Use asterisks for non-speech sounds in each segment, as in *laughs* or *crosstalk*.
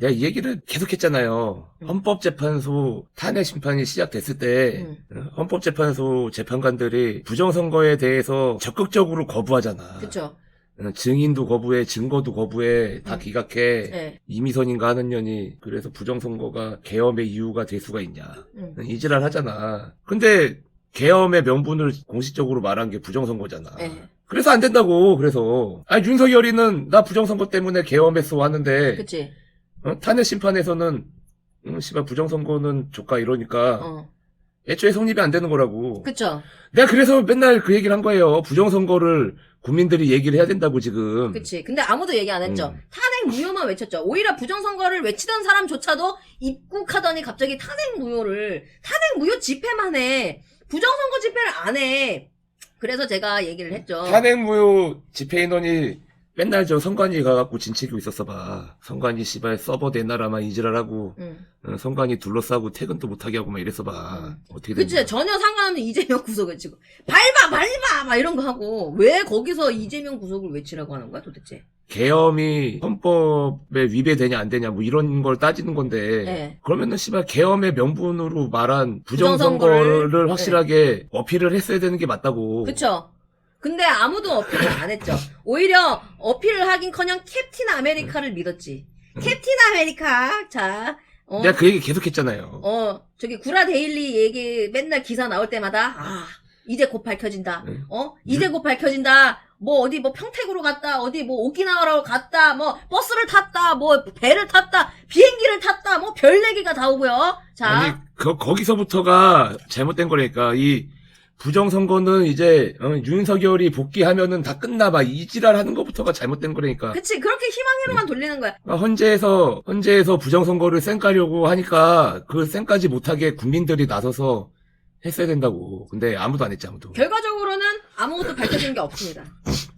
내가 이 얘기를 계속 했잖아요. 음. 헌법재판소 탄핵 심판이 시작됐을 때 음. 어, 헌법재판소 재판관들이 부정선거에 대해서 적극적으로 거부하잖아. 어, 증인도 거부해, 증거도 거부해, 다 음. 기각해. 네. 이미선인가 하는 년이 그래서 부정선거가 계엄의 이유가 될 수가 있냐. 음. 이지랄 하잖아. 근데 계엄의 명분을 공식적으로 말한 게 부정선거잖아. 네. 그래서 안 된다고, 그래서. 아니, 윤석열이는 나 부정선거 때문에 계엄했어 하는데, 그치. 어? 탄핵 심판에서는, 음, 씨발, 부정선거는 조까 이러니까, 어. 애초에 성립이 안 되는 거라고. 그쵸. 내가 그래서 맨날 그 얘기를 한 거예요. 부정선거를 국민들이 얘기를 해야 된다고, 지금. 그치. 근데 아무도 얘기 안 했죠. 음. 탄핵 무효만 외쳤죠. 오히려 부정선거를 외치던 사람조차도 입국하더니 갑자기 탄핵 무효를, 탄핵 무효 집회만 해. 부정선거 집회를 안 해. 그래서 제가 얘기를 했죠. 탄핵 무효 집회 인원이 맨날 저 선관위 가갖고 진치고 있었어 봐. 선관위 씨발 서버 내놔라만 이지랄하고, 음. 어, 선관위 둘러싸고 퇴근도 못하게 하고 막 이랬어 봐. 음. 어떻게 된 그치. 전혀 상관없는 이재명 구속을 치고. 밟아! 밟아! 막 이런 거 하고. 왜 거기서 이재명 구속을 외치라고 하는 거야, 도대체? 계엄이 헌법에 위배되냐 안 되냐 뭐 이런 걸 따지는 건데 네. 그러면은 씨발 계엄의 명분으로 말한 부정선거를, 부정선거를 확실하게 어필을 했어야 되는 게 맞다고. 그쵸. 근데 아무도 어필을 안 했죠. 오히려 어필을 하긴커녕 캡틴 아메리카를 믿었지. 캡틴 아메리카, 자, 어, 내가 그 얘기 계속 했잖아요. 어, 저기 구라 데일리 얘기 맨날 기사 나올 때마다 아, 이제 곧 밝혀진다. 네. 어, 이제 곧 밝혀진다. 뭐 어디 뭐 평택으로 갔다, 어디 뭐 오키나와로 갔다, 뭐 버스를 탔다, 뭐 배를 탔다, 비행기를 탔다, 뭐 별 얘기가 다 오고요. 자, 아니 그 거기서부터가 잘못된 거라니까 이 부정선거는 이제 어, 윤석열이 복귀하면은 다 끝나봐 이지랄 하는 것부터가 잘못된 거라니까. 그치 그렇게 희망으로만 돌리는 거야. 아, 헌재에서 헌재에서 부정선거를 쌩까려고 하니까 그 쌩까지 못하게 국민들이 나서서 했어야 된다고. 근데 아무도 안 했지 아무도. 결과적으로는 아무것도 밝혀진 게 없습니다.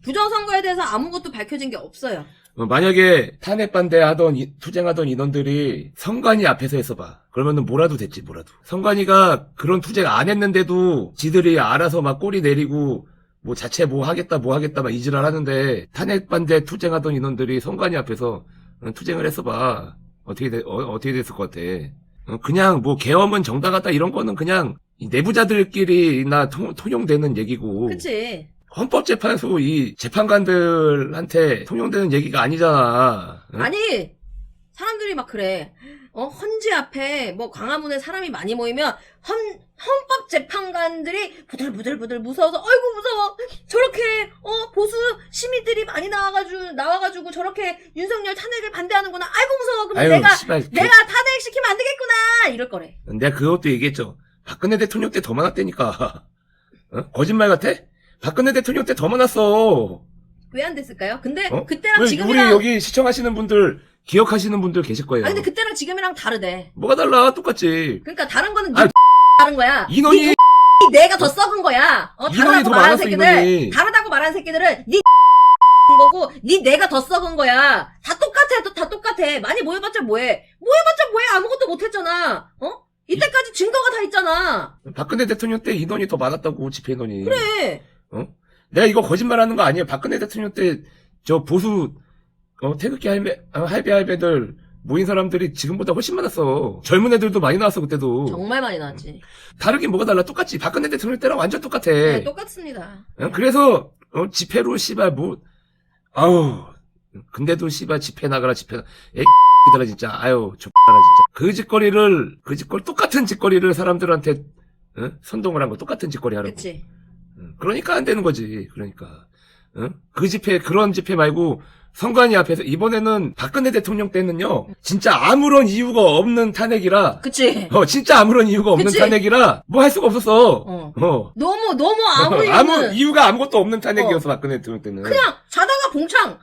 부정선거에 대해서 아무것도 밝혀진 게 없어요. 어, 만약에 탄핵 반대하던 이- 투쟁하던 인원들이 선관위 앞에서 했어봐. 그러면은 뭐라도 됐지 뭐라도. 선관위가 그런 투쟁 안 했는데도 지들이 알아서 막 꼬리 내리고 뭐 자체 뭐 하겠다 뭐 하겠다 막 이지랄 하는데 탄핵 반대 투쟁하던 인원들이 선관위 앞에서 어, 투쟁을 했어봐. 어떻게 돼, 어, 떻게 됐을 것 같아. 어, 그냥 뭐 계엄은 정당하다 이런 거는 그냥 이 내부자들끼리나 통, 통용되는 얘기고. 그치? 헌법재판소 이 재판관들한테 통용되는 얘기가 아니잖아. 응? 아니 사람들이 막 그래. 어 헌재 앞에 뭐 광화문에 사람이 많이 모이면 헌 헌법 재판관들이 부들부들부들 무서워서 어이구 무서워 저렇게 어 보수 시민들이 많이 나와가지고 나와가지고 저렇게 윤석열 탄핵을 반대하는구나 아이고 무서워 그럼 아유, 내가 씨발. 내가 탄핵 시키면 안 되겠구나 이럴 거래 그- 내가 그것도 얘기했죠. 박근혜 대통령 때 더 많았다니까. *laughs* 어? 거짓말 같아? 박근혜 대통령 때 더 많았어. 왜 안 됐을까요? 근데 어? 그때랑 우리, 우리 지금이랑 여기 시청하시는 분들, 기억하시는 분들 계실 거예요. 아니 근데 그때랑 지금이랑 다르대 뭐가 달라? 똑같지. 그러니까 다른 거는 아, 네 *laughs* 다른 거야 인원이, 네 내가 더 썩은 거야. 어, 인원이 다르다고 더 말하는 많았어, 새끼들, 인원이. 다르다고 말하는 새끼들은 네 *laughs* 거고, 네 내가 더 썩은 거야. 다 똑같아, 다, 다 똑같아. 많이 모여봤자 뭐해? 모여봤자 뭐해? 아무것도 못했잖아. 어? 이때까지 증거가 다 있잖아. 박근혜 대통령 때 인원이 더 많았다고, 집회 인원이. 그래. 내가 이거 거짓말 하는 거 아니에요. 박근혜 대통령 때, 저 보수, 어, 태극기 할배, 어, 할배 할배들 모인 사람들이 지금보다 훨씬 많았어. 젊은 애들도 많이 나왔어, 그때도. 정말 많이 나왔지. 다르긴 뭐가 달라? 똑같지. 박근혜 대통령 때랑 완전 똑같아. 네, 똑같습니다. 어, 그래서, 어, 집회로, 씨발, 뭐, 아우. 근데도, 씨발, 집회 나가라, 집회 나 애, 들아 진짜. 아유, 족발라, 진짜. 그 짓거리를, 그 짓거리, 똑같은 짓거리를 사람들한테, 어? 선동을 한 거, 똑같은 짓거리 하라고. 그치. 응, 그러니까 안 되는 거지. 그러니까. 응? 그 집회, 그런 집회 말고, 선관위 앞에서, 이번에는 박근혜 대통령 때는요, 진짜 아무런 이유가 없는 탄핵이라, 그치. 어, 진짜 아무런 이유가 없는 그치? 탄핵이라, 뭐 할 수가 없었어. 어. 어. 너무, 너무 아무 이유는. 아무, 이유가 아무것도 없는 탄핵이었어, 박근혜 대통령 때는. 그냥 자다가 봉창.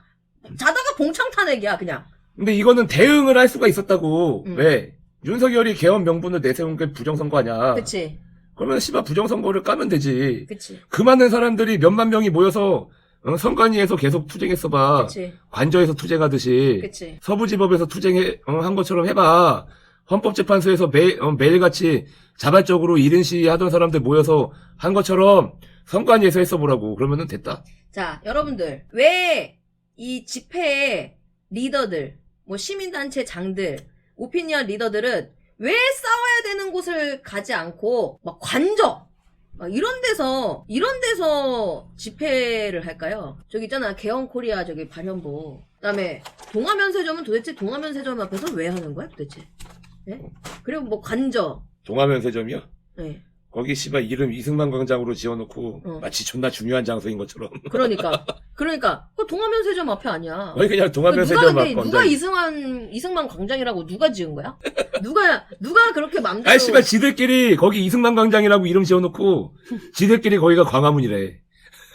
자다가 봉창 탄핵이야, 그냥. 근데 이거는 대응을 할 수가 있었다고. 음. 왜? 윤석열이 개헌 명분을 내세운 게 부정선거 아니야. 그치. 그러면 씨발 부정선거를 까면 되지. 그치. 그 많은 사람들이 몇만 명이 모여서 어, 선관위에서 계속 투쟁했어봐. 그치. 관저에서 투쟁하듯이. 그치. 서부지법에서 투쟁한 것처럼 해봐. 헌법재판소에서 매, 어, 매일같이 자발적으로 이른 시위 하던 사람들 모여서 한 것처럼 선관위에서 했어보라고. 그러면은 됐다. 자, 여러분들, 왜 이 집회의 리더들, 뭐 시민단체 장들, 오피니언 리더들은 왜 싸워야 되는 곳을 가지 않고 막 관저 막 이런 데서 이런 데서 집회를 할까요? 저기 있잖아 개헌 코리아 저기 발현보 그다음에 동화면세점은 도대체 동화면세점 앞에서 왜 하는 거야 도대체? 예? 그리고 뭐 관저 동화면세점이요? 예. 거기 씨발 이름 이승만 광장으로 지어놓고 어. 마치 존나 중요한 장소인 것처럼 *laughs* 그러니까 그러니까 그 동화면세점 앞에 아니야. 거기 그냥 그 누가 동화면세점 근데 누가 광장 이승만 이승만 광장이라고 누가 지은 거야? 누가 누가 그렇게 맘대로 아이 씨발 지들끼리 거기 이승만 광장이라고 이름 지어놓고 지들끼리 거기가 광화문이래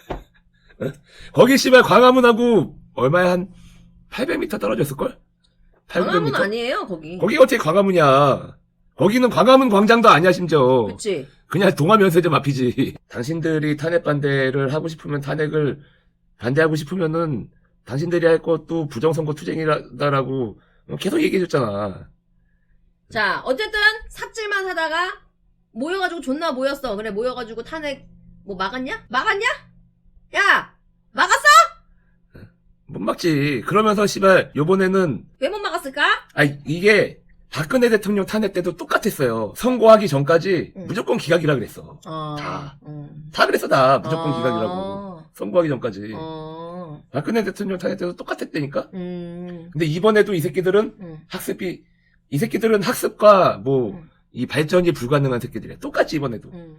*laughs* 어? 거기 씨발 광화문하고 얼마야 한 800m 떨어졌을걸? 800m? 광화문 아니에요 거기. 거기 어떻게 광화문이야 거기는 광화문 광장도 아니야 심지어 그치? 그냥 동화면세점 앞이지. *laughs* 당신들이 탄핵 반대를 하고 싶으면 탄핵을 반대하고 싶으면은 당신들이 할 것도 부정선거 투쟁이다라고 계속 얘기해줬잖아. 자 어쨌든 삽질만 하다가 모여가지고 존나 모였어. 그래 모여가지고 탄핵 뭐 막았냐? 막았냐? 야 막았어? 못 막지. 그러면서 씨발 요번에는 왜 못 막았을까? 아 이게 박근혜 대통령 탄핵 때도 똑같았어요. 선거하기 전까지 응. 무조건 기각이라 그랬어. 어. 다. 음. 다 그랬어 다 무조건 어. 기각이라고. 선거하기 전까지. 어. 박근혜 대통령 탄핵 때도 똑같았다니까. 음. 근데 이번에도 이 새끼들은 음. 학습이 이 새끼들은 학습과 뭐 음. 이 발전이 불가능한 새끼들이야. 똑같이 이번에도. 음.